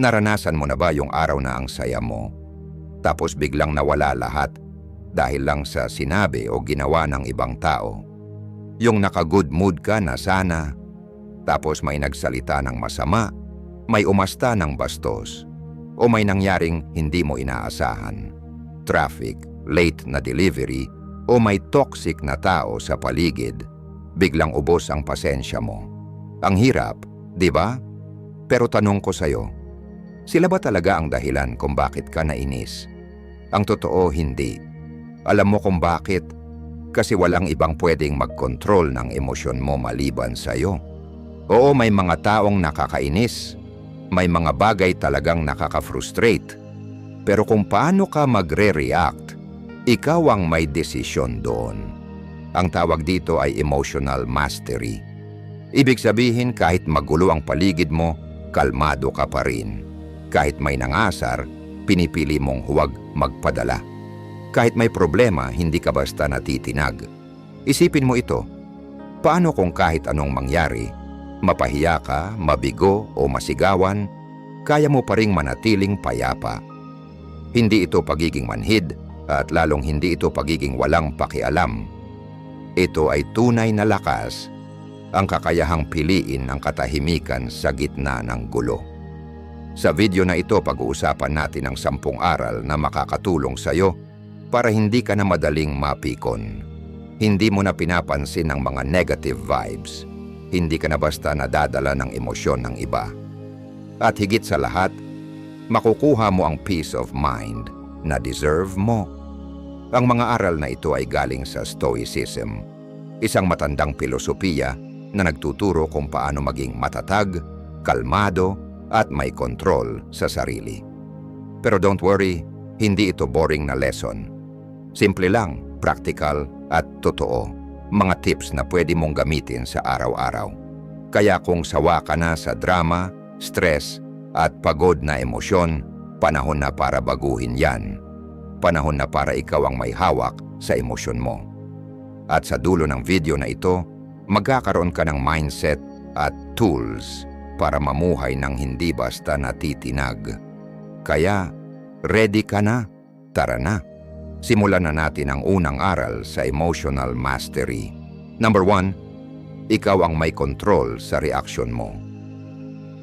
Naranasan mo na ba yung araw na ang saya mo? Tapos biglang nawala lahat dahil lang sa sinabi o ginawa ng ibang tao. Yung naka-good mood ka na sana, tapos may nagsalita ng masama, may umasta ng bastos, o may nangyaring hindi mo inaasahan. Traffic, late na delivery, o may toxic na tao sa paligid, biglang ubos ang pasensya mo. Ang hirap, di ba? Pero tanong ko sa'yo, sila ba talaga ang dahilan kung bakit ka nainis? Ang totoo, hindi. Alam mo kung bakit? Kasi walang ibang pwedeng mag-control ng emosyon mo maliban sa'yo. Oo, may mga taong nakakainis. May mga bagay talagang nakaka-frustrate. Pero kung paano ka magre-react, ikaw ang may desisyon doon. Ang tawag dito ay emotional mastery. Ibig sabihin kahit magulo ang paligid mo, kalmado ka pa rin. Kahit may nangasar, pinipili mong huwag magpadala. Kahit may problema, hindi ka basta natitinag. Isipin mo ito. Paano kung kahit anong mangyari, mapahiya ka, mabigo o masigawan, kaya mo pa ring manatiling payapa. Hindi ito pagiging manhid at lalong hindi ito pagiging walang pakialam. Ito ay tunay na lakas, ang kakayahang piliin ang katahimikan sa gitna ng gulo. Sa video na ito, pag-uusapan natin ang sampung aral na makakatulong sa iyo para hindi ka na madaling mapikon. Hindi mo na pinapansin ang mga negative vibes. Hindi ka na basta nadadala ng emosyon ng iba. At higit sa lahat, makukuha mo ang peace of mind na deserve mo. Ang mga aral na ito ay galing sa Stoicism, isang matandang filosofiya na nagtuturo kung paano maging matatag, kalmado, at may control sa sarili. Pero don't worry, hindi ito boring na lesson. Simple lang, practical at totoo. Mga tips na pwede mong gamitin sa araw-araw. Kaya kung sawa ka na sa drama, stress, at pagod na emosyon, panahon na para baguhin yan. Panahon na para ikaw ang may hawak sa emosyon mo. At sa dulo ng video na ito, magkakaroon ka ng mindset at tools para mamuhay ng hindi basta natitinag. Kaya, ready ka na? Tara na! Simulan na natin ang unang aral sa emotional mastery. Number one, ikaw ang may control sa reaksyon mo.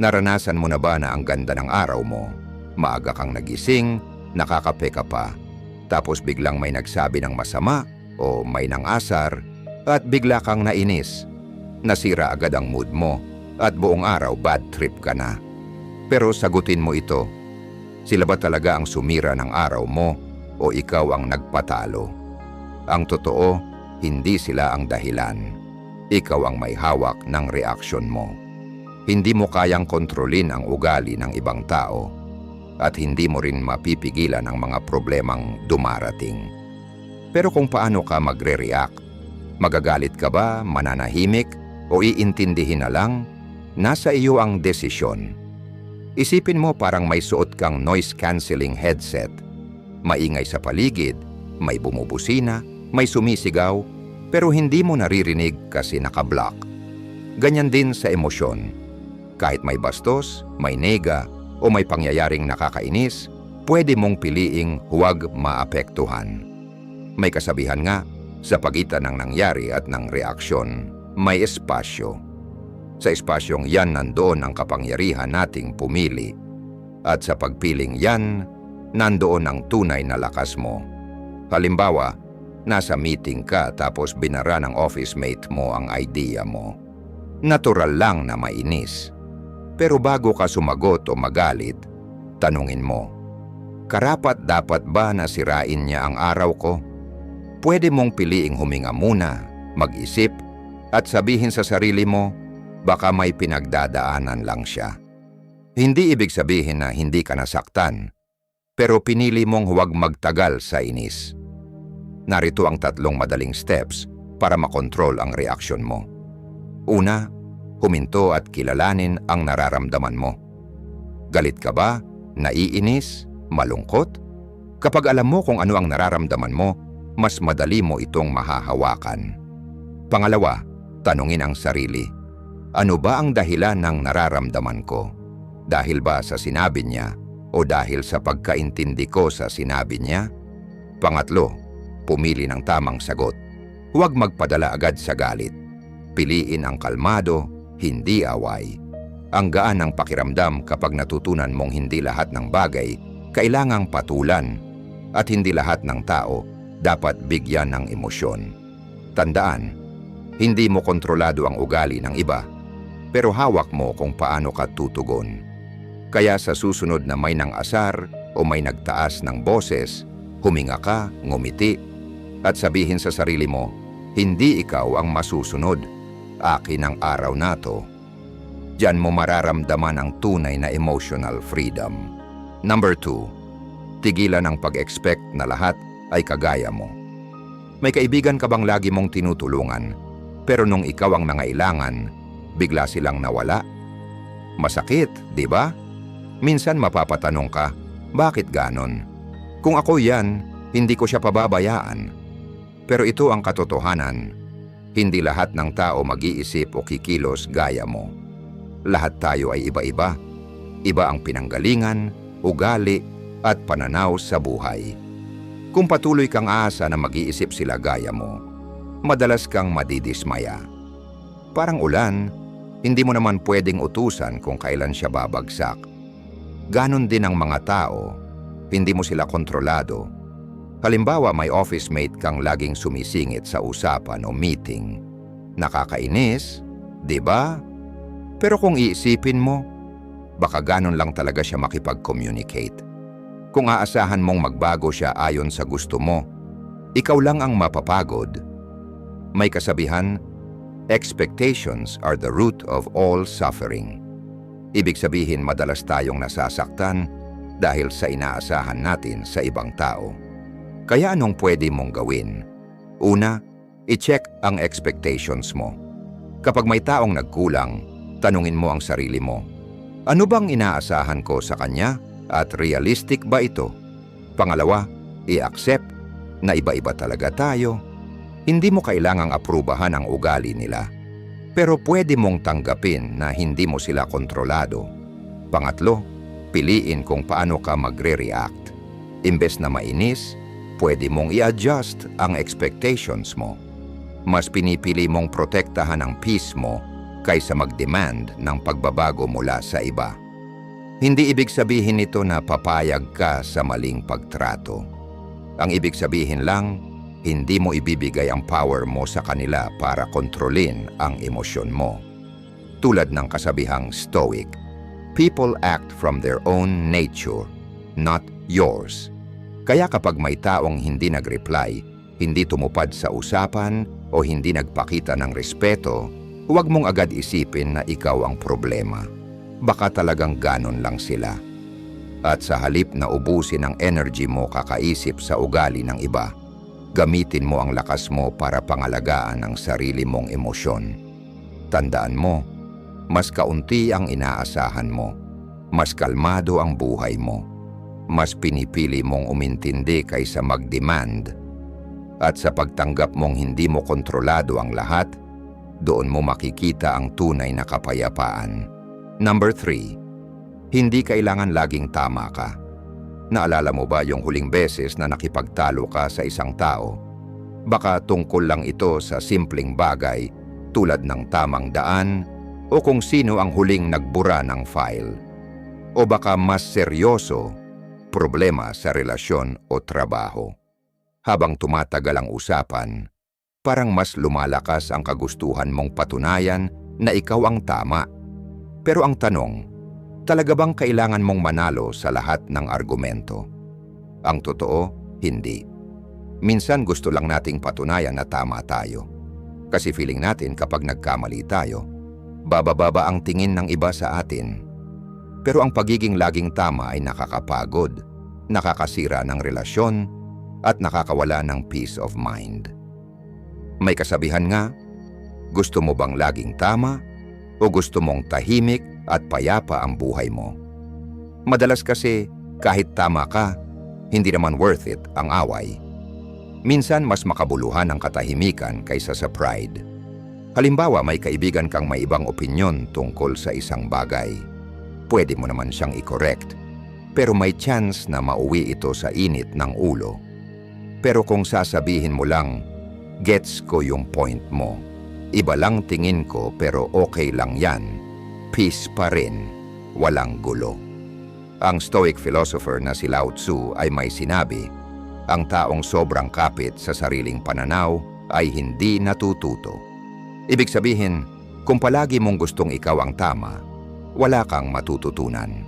Naranasan mo na ba na ang ganda ng araw mo? Maaga kang nagising, nakakape ka pa, tapos biglang may nagsabi ng masama o may nangasar at bigla kang nainis. Nasira agad ang mood mo at buong araw bad trip ka na. Pero sagutin mo ito, sila ba talaga ang sumira ng araw mo o ikaw ang nagpatalo? Ang totoo, hindi sila ang dahilan. Ikaw ang may hawak ng reaksyon mo. Hindi mo kayang kontrolin ang ugali ng ibang tao at hindi mo rin mapipigilan ang mga problemang dumarating. Pero kung paano ka magre-react, magagalit ka ba, mananahimik, o iintindihin na lang, nasa iyo ang desisyon. Isipin mo parang may suot kang noise-canceling headset. Maingay sa paligid, may bumubusina, may sumisigaw, pero hindi mo naririnig kasi nakablock. Ganyan din sa emosyon. Kahit may bastos, may nega, o may pangyayaring nakakainis, pwede mong piliing huwag maapektuhan. May kasabihan nga, sa pagitan ng nangyari at ng reaksyon, may espasyo. Sa espasyong yan nandoon ang kapangyarihan nating pumili. At sa pagpiling yan, nandoon ang tunay na lakas mo. Halimbawa, nasa meeting ka tapos binara ng office mate mo ang idea mo. Natural lang na mainis. Pero bago ka sumagot o magalit, tanungin mo, Karapat dapat ba na sirain niya ang araw ko? Pwede mong piliing huminga muna, mag-isip, at sabihin sa sarili mo, baka may pinagdadaanan lang siya. Hindi ibig sabihin na hindi ka nasaktan, pero pinili mong huwag magtagal sa inis. Narito ang tatlong madaling steps para makontrol ang reaksyon mo. Una, huminto at kilalanin ang nararamdaman mo. Galit ka ba? Naiinis? Malungkot? Kapag alam mo kung ano ang nararamdaman mo, mas madali mo itong mahahawakan. Pangalawa, tanungin ang sarili. Ano ba ang dahilan ng nararamdaman ko? Dahil ba sa sinabi niya o dahil sa pagkaintindi ko sa sinabi niya? Pangatlo, pumili ng tamang sagot. Huwag magpadala agad sa galit. Piliin ang kalmado, hindi away. Ang gaan ng pakiramdam kapag natutunan mong hindi lahat ng bagay kailangang patulan at hindi lahat ng tao dapat bigyan ng emosyon. Tandaan, hindi mo kontrolado ang ugali ng iba, pero hawak mo kung paano ka tutugon. Kaya sa susunod na may nang asar o may nagtaas ng boses, huminga ka, ngumiti, at sabihin sa sarili mo, hindi ikaw ang masusunod. Akin ang araw na to. Diyan mo mararamdaman ang tunay na emotional freedom. Number two, tigilan ang pag-expect na lahat ay kagaya mo. May kaibigan ka bang lagi mong tinutulungan, pero nung ikaw ang nangailangan, bigla silang nawala? Masakit, di ba? Minsan mapapatanong ka, bakit ganon? Kung ako yan, hindi ko siya pababayaan. Pero ito ang katotohanan. Hindi lahat ng tao mag-iisip o kikilos gaya mo. Lahat tayo ay iba-iba. Iba ang pinanggalingan, ugali, at pananaw sa buhay. Kung patuloy kang aasa na mag-iisip sila gaya mo, madalas kang madidismaya. Parang ulan, hindi mo naman pwedeng utusan kung kailan siya babagsak. Ganon din ang mga tao, hindi mo sila kontrolado. Halimbawa may office mate kang laging sumisingit sa usapan o meeting. Nakakainis, di ba? Pero kung iisipin mo, baka ganon lang talaga siya makipag-communicate. Kung aasahan mong magbago siya ayon sa gusto mo, ikaw lang ang mapapagod. May kasabihan, expectations are the root of all suffering. Ibig sabihin madalas tayong nasasaktan dahil sa inaasahan natin sa ibang tao. Kaya anong pwede mong gawin? Una, i-check ang expectations mo. Kapag may taong nagkulang, tanungin mo ang sarili mo, ano bang inaasahan ko sa kanya at realistic ba ito? Pangalawa, i-accept na iba-iba talaga tayo. Hindi mo kailangang aprubahan ang ugali nila. Pero pwede mong tanggapin na hindi mo sila kontrolado. Pangatlo, piliin kung paano ka magre-react. Imbes na mainis, pwede mong i-adjust ang expectations mo. Mas pinipili mong protektahan ang peace mo kaysa mag-demand ng pagbabago mula sa iba. Hindi ibig sabihin nito na papayag ka sa maling pagtrato. Ang ibig sabihin lang, hindi mo ibibigay ang power mo sa kanila para kontrolin ang emosyon mo. Tulad ng kasabihang stoic, people act from their own nature, not yours. Kaya kapag may taong hindi nag-reply, hindi tumupad sa usapan o hindi nagpakita ng respeto, huwag mong agad isipin na ikaw ang problema. Baka talagang ganon lang sila. At sa halip na ubusin ang energy mo kakaisip sa ugali ng iba, gamitin mo ang lakas mo para pangalagaan ang sarili mong emosyon. Tandaan mo, mas kaunti ang inaasahan mo, mas kalmado ang buhay mo, mas pinipili mong umintindi kaysa mag-demand. At sa pagtanggap mong hindi mo kontrolado ang lahat, doon mo makikita ang tunay na kapayapaan. Number 3. Hindi kailangan laging tama ka. Naalala mo ba yung huling beses na nakipagtalo ka sa isang tao? Baka tungkol lang ito sa simpleng bagay tulad ng tamang daan o kung sino ang huling nagbura ng file. O baka mas seryoso, problema sa relasyon o trabaho. Habang tumatagal ang usapan, parang mas lumalakas ang kagustuhan mong patunayan na ikaw ang tama pero ang tanong, talaga bang kailangan mong manalo sa lahat ng argumento? Ang totoo, hindi. Minsan gusto lang nating patunayan na tama tayo. Kasi feeling natin kapag nagkamali tayo, babababa ang tingin ng iba sa atin. Pero ang pagiging laging tama ay nakakapagod, nakakasira ng relasyon, at nakakawala ng peace of mind. May kasabihan nga, gusto mo bang laging tama o gusto mong tahimik at payapa ang buhay mo. Madalas kasi kahit tama ka, hindi naman worth it ang away. Minsan mas makabuluhan ang katahimikan kaysa sa pride. Halimbawa may kaibigan kang may ibang opinyon tungkol sa isang bagay. pwede mo naman siyang i-correct. Pero may chance na mauwi ito sa init ng ulo. Pero kung sasabihin mo lang, gets ko yung point mo. Iba lang tingin ko pero okay lang yan. Peace pa rin. Walang gulo. Ang Stoic philosopher na si Lao Tzu ay may sinabi, ang taong sobrang kapit sa sariling pananaw ay hindi natututo. Ibig sabihin, kung palagi mong gustong ikaw ang tama, wala kang matututunan.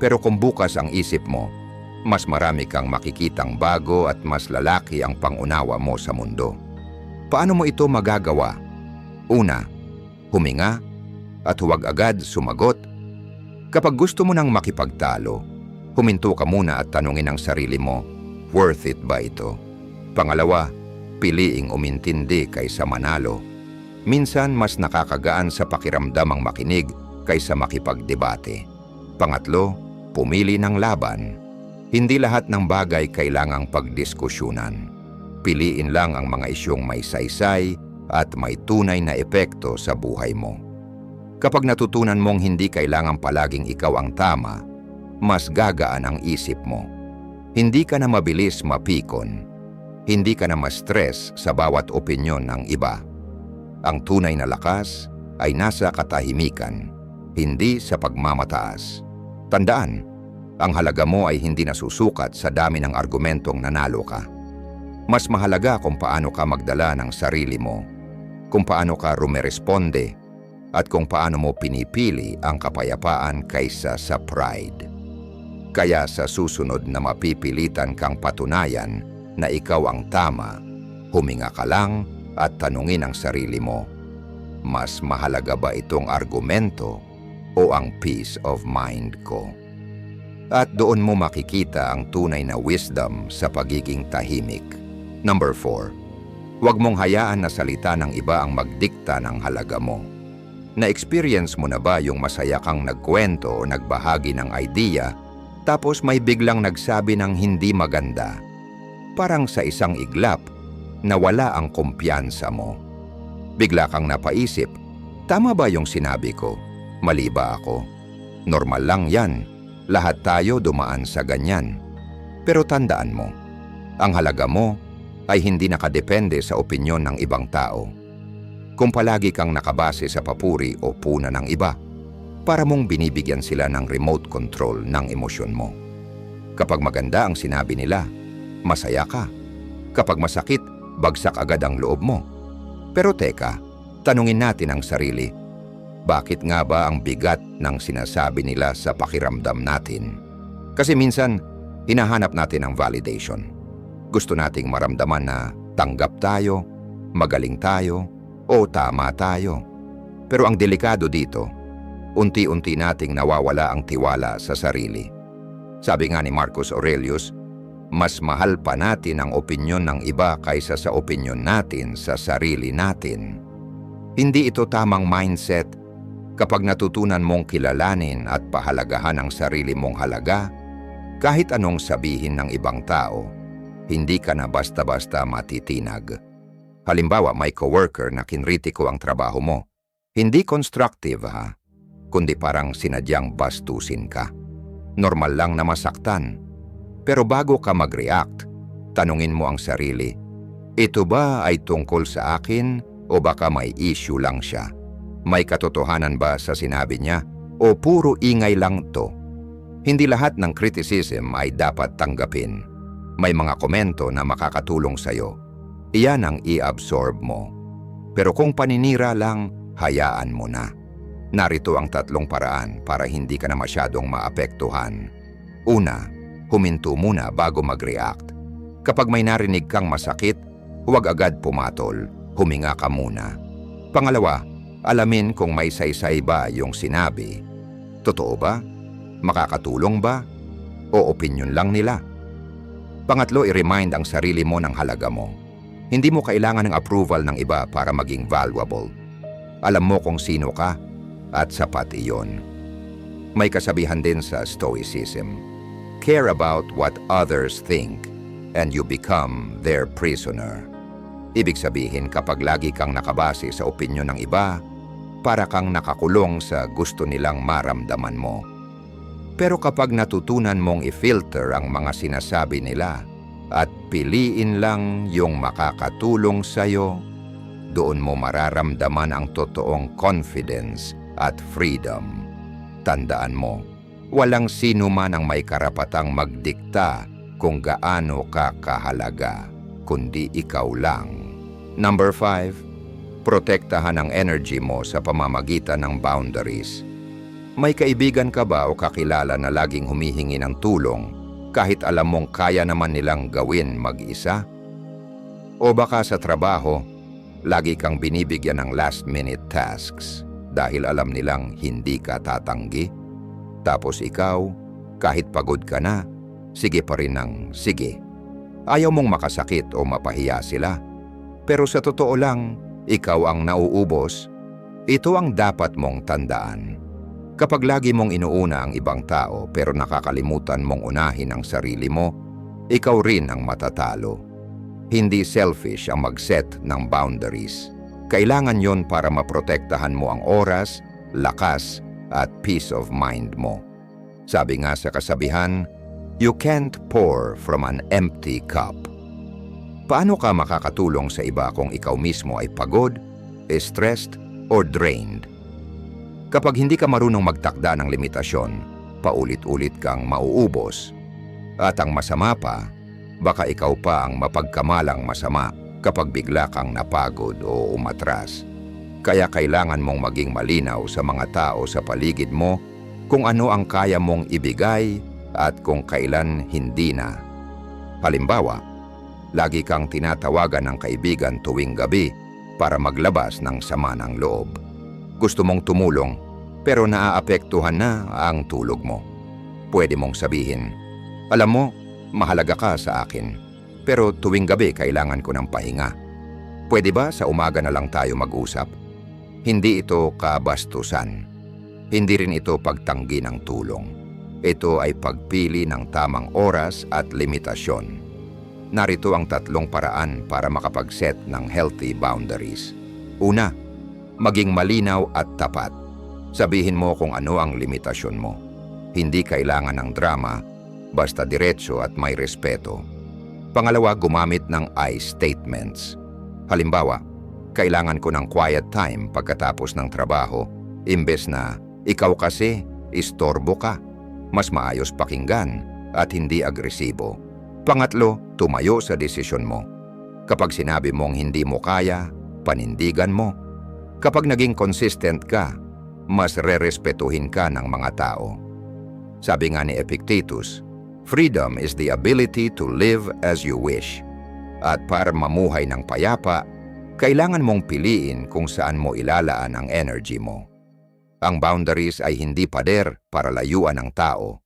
Pero kung bukas ang isip mo, mas marami kang makikitang bago at mas lalaki ang pangunawa mo sa mundo. Paano mo ito magagawa? Una, huminga at huwag agad sumagot. Kapag gusto mo nang makipagtalo, huminto ka muna at tanungin ang sarili mo, worth it ba ito? Pangalawa, piliing umintindi kaysa manalo. Minsan mas nakakagaan sa pakiramdam ang makinig kaysa makipagdebate. Pangatlo, pumili ng laban. Hindi lahat ng bagay kailangang pagdiskusyunan. Piliin lang ang mga isyong may saysay at may tunay na epekto sa buhay mo. Kapag natutunan mong hindi kailangang palaging ikaw ang tama, mas gagaan ang isip mo. Hindi ka na mabilis mapikon. Hindi ka na ma-stress sa bawat opinyon ng iba. Ang tunay na lakas ay nasa katahimikan, hindi sa pagmamataas. Tandaan, ang halaga mo ay hindi nasusukat sa dami ng argumentong nanalo ka. Mas mahalaga kung paano ka magdala ng sarili mo, kung paano ka rumeresponde, at kung paano mo pinipili ang kapayapaan kaysa sa pride. Kaya sa susunod na mapipilitan kang patunayan na ikaw ang tama, huminga ka lang at tanungin ang sarili mo, mas mahalaga ba itong argumento o ang peace of mind ko? At doon mo makikita ang tunay na wisdom sa pagiging tahimik. Number 4. Huwag mong hayaan na salita ng iba ang magdikta ng halaga mo. Na-experience mo na ba yung masaya kang nagkwento o nagbahagi ng idea tapos may biglang nagsabi ng hindi maganda? Parang sa isang iglap, nawala ang kumpiyansa mo. Bigla kang napaisip, tama ba yung sinabi ko? Mali ba ako? Normal lang yan. Lahat tayo dumaan sa ganyan. Pero tandaan mo, ang halaga mo ay hindi nakadepende sa opinyon ng ibang tao. Kung palagi kang nakabase sa papuri o puna ng iba, para mong binibigyan sila ng remote control ng emosyon mo. Kapag maganda ang sinabi nila, masaya ka. Kapag masakit, bagsak agad ang loob mo. Pero teka, tanungin natin ang sarili, bakit nga ba ang bigat ng sinasabi nila sa pakiramdam natin? Kasi minsan, hinahanap natin ang validation. Gusto nating maramdaman na tanggap tayo, magaling tayo, o tama tayo. Pero ang delikado dito, unti-unti nating nawawala ang tiwala sa sarili. Sabi nga ni Marcus Aurelius, mas mahal pa natin ang opinyon ng iba kaysa sa opinyon natin sa sarili natin. Hindi ito tamang mindset kapag natutunan mong kilalanin at pahalagahan ang sarili mong halaga, kahit anong sabihin ng ibang tao, hindi ka na basta-basta matitinag. Halimbawa, may coworker na kinritiko ang trabaho mo. Hindi constructive ha, kundi parang sinadyang bastusin ka. Normal lang na masaktan. Pero bago ka mag-react, tanungin mo ang sarili, ito ba ay tungkol sa akin o baka may issue lang siya? May katotohanan ba sa sinabi niya o puro ingay lang to? Hindi lahat ng criticism ay dapat tanggapin. May mga komento na makakatulong sa'yo iyan ang i-absorb mo. Pero kung paninira lang, hayaan mo na. Narito ang tatlong paraan para hindi ka na masyadong maapektuhan. Una, huminto muna bago mag-react. Kapag may narinig kang masakit, huwag agad pumatol, huminga ka muna. Pangalawa, alamin kung may saysay ba yung sinabi. Totoo ba? Makakatulong ba? O opinion lang nila? Pangatlo, i-remind ang sarili mo ng halaga mo. Hindi mo kailangan ng approval ng iba para maging valuable. Alam mo kung sino ka at sapat iyon. May kasabihan din sa Stoicism, care about what others think and you become their prisoner. Ibig sabihin kapag lagi kang nakabase sa opinyon ng iba, para kang nakakulong sa gusto nilang maramdaman mo. Pero kapag natutunan mong i-filter ang mga sinasabi nila at piliin lang yung makakatulong sa'yo, doon mo mararamdaman ang totoong confidence at freedom. Tandaan mo, walang sino man ang may karapatang magdikta kung gaano ka kahalaga, kundi ikaw lang. Number 5, protektahan ang energy mo sa pamamagitan ng boundaries. May kaibigan ka ba o kakilala na laging humihingi ng tulong kahit alam mong kaya naman nilang gawin mag-isa? O baka sa trabaho, lagi kang binibigyan ng last-minute tasks dahil alam nilang hindi ka tatanggi? Tapos ikaw, kahit pagod ka na, sige pa rin ng sige. Ayaw mong makasakit o mapahiya sila. Pero sa totoo lang, ikaw ang nauubos. Ito ang dapat mong tandaan. Kapag lagi mong inuuna ang ibang tao pero nakakalimutan mong unahin ang sarili mo, ikaw rin ang matatalo. Hindi selfish ang mag-set ng boundaries. Kailangan yon para maprotektahan mo ang oras, lakas, at peace of mind mo. Sabi nga sa kasabihan, you can't pour from an empty cup. Paano ka makakatulong sa iba kung ikaw mismo ay pagod, stressed, or drained? Kapag hindi ka marunong magtakda ng limitasyon, paulit-ulit kang mauubos. At ang masama pa, baka ikaw pa ang mapagkamalang masama kapag bigla kang napagod o umatras. Kaya kailangan mong maging malinaw sa mga tao sa paligid mo kung ano ang kaya mong ibigay at kung kailan hindi na. Halimbawa, lagi kang tinatawagan ng kaibigan tuwing gabi para maglabas ng sama ng loob. Gusto mong tumulong pero naaapektuhan na ang tulog mo. Pwede mong sabihin, alam mo, mahalaga ka sa akin, pero tuwing gabi kailangan ko ng pahinga. Pwede ba sa umaga na lang tayo mag-usap? Hindi ito kabastusan. Hindi rin ito pagtanggi ng tulong. Ito ay pagpili ng tamang oras at limitasyon. Narito ang tatlong paraan para makapag-set ng healthy boundaries. Una, maging malinaw at tapat. Sabihin mo kung ano ang limitasyon mo. Hindi kailangan ng drama, basta diretso at may respeto. Pangalawa, gumamit ng I statements. Halimbawa, kailangan ko ng quiet time pagkatapos ng trabaho, imbes na ikaw kasi, istorbo ka. Mas maayos pakinggan at hindi agresibo. Pangatlo, tumayo sa desisyon mo. Kapag sinabi mong hindi mo kaya, panindigan mo. Kapag naging consistent ka, mas rerespetuhin ka ng mga tao. Sabi nga ni Epictetus, freedom is the ability to live as you wish. At para mamuhay ng payapa, kailangan mong piliin kung saan mo ilalaan ang energy mo. Ang boundaries ay hindi pader para layuan ang tao.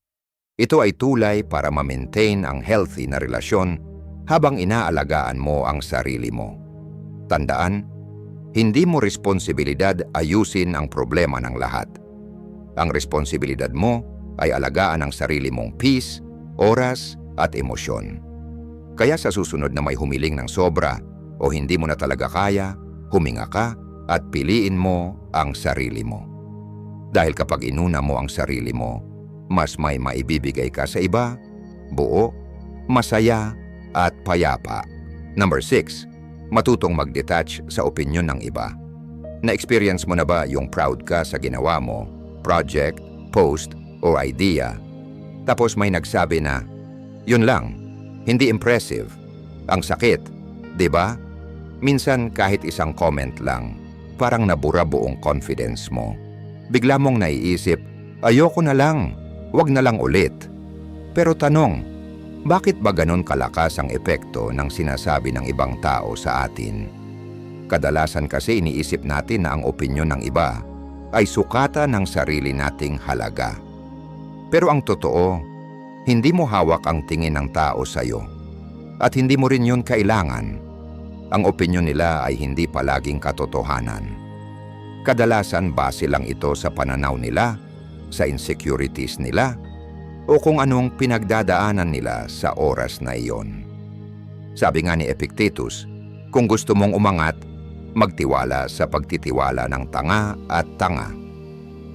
Ito ay tulay para ma-maintain ang healthy na relasyon habang inaalagaan mo ang sarili mo. Tandaan, hindi mo responsibilidad ayusin ang problema ng lahat. Ang responsibilidad mo ay alagaan ang sarili mong peace, oras at emosyon. Kaya sa susunod na may humiling ng sobra o hindi mo na talaga kaya, huminga ka at piliin mo ang sarili mo. Dahil kapag inuna mo ang sarili mo, mas may maibibigay ka sa iba, buo, masaya, at payapa. Number 6. Matutong mag-detach sa opinyon ng iba. Na-experience mo na ba yung proud ka sa ginawa mo, project, post, o idea? Tapos may nagsabi na, yun lang, hindi impressive, ang sakit, di ba? Minsan kahit isang comment lang, parang nabura buong confidence mo. Bigla mong naiisip, ayoko na lang, wag na lang ulit. Pero tanong, bakit ba ganon kalakas ang epekto ng sinasabi ng ibang tao sa atin? Kadalasan kasi iniisip natin na ang opinyon ng iba ay sukata ng sarili nating halaga. Pero ang totoo, hindi mo hawak ang tingin ng tao sa iyo. At hindi mo rin yun kailangan. Ang opinyon nila ay hindi palaging katotohanan. Kadalasan base lang ito sa pananaw nila, sa insecurities nila, o kung anong pinagdadaanan nila sa oras na iyon. Sabi nga ni Epictetus, kung gusto mong umangat, magtiwala sa pagtitiwala ng tanga at tanga.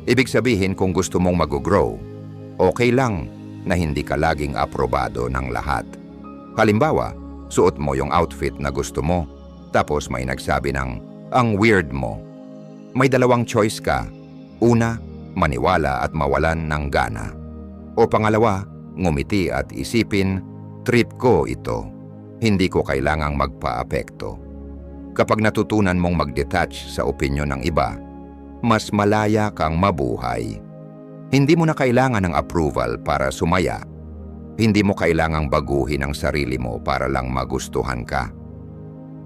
Ibig sabihin kung gusto mong mag-grow, Okay lang na hindi ka laging aprobado ng lahat. Halimbawa, suot mo yung outfit na gusto mo, tapos may nagsabi ng, ang weird mo. May dalawang choice ka. Una, maniwala at mawalan ng gana. O pangalawa, ngumiti at isipin, trip ko ito. Hindi ko kailangang magpa-apekto. Kapag natutunan mong mag-detach sa opinyon ng iba, mas malaya kang mabuhay. Hindi mo na kailangan ng approval para sumaya. Hindi mo kailangang baguhin ang sarili mo para lang magustuhan ka.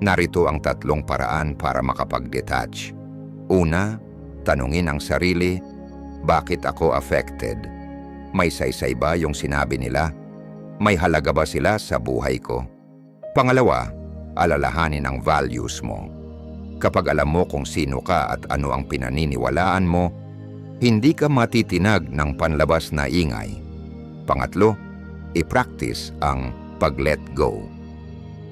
Narito ang tatlong paraan para makapag-detach. Una, tanungin ang sarili, bakit ako affected? May saysay ba yung sinabi nila? May halaga ba sila sa buhay ko? Pangalawa, alalahanin ang values mo. Kapag alam mo kung sino ka at ano ang pinaniniwalaan mo, hindi ka matitinag ng panlabas na ingay. Pangatlo, i-practice ang pag-let go.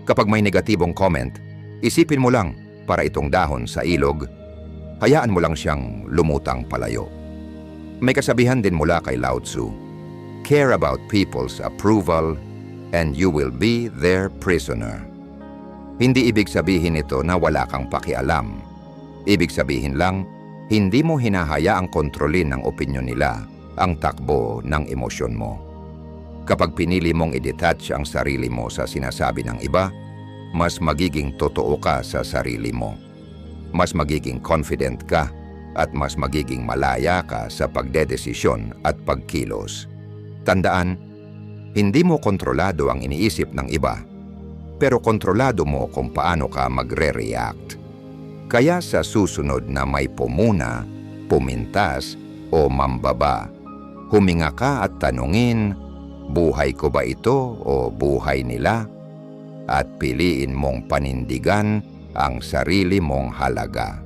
Kapag may negatibong comment, isipin mo lang para itong dahon sa ilog, hayaan mo lang siyang lumutang palayo. May kasabihan din mula kay Lao Tzu, care about people's approval and you will be their prisoner. Hindi ibig sabihin ito na wala kang pakialam. Ibig sabihin lang, hindi mo hinahayaang kontrolin ng opinyon nila ang takbo ng emosyon mo. Kapag pinili mong i-detach ang sarili mo sa sinasabi ng iba, mas magiging totoo ka sa sarili mo. Mas magiging confident ka at mas magiging malaya ka sa pagdedesisyon at pagkilos. Tandaan, hindi mo kontrolado ang iniisip ng iba, pero kontrolado mo kung paano ka magre-react. Kaya sa susunod na may pumuna, pumintas o mambaba, huminga ka at tanungin, buhay ko ba ito o buhay nila? At piliin mong panindigan ang sarili mong halaga.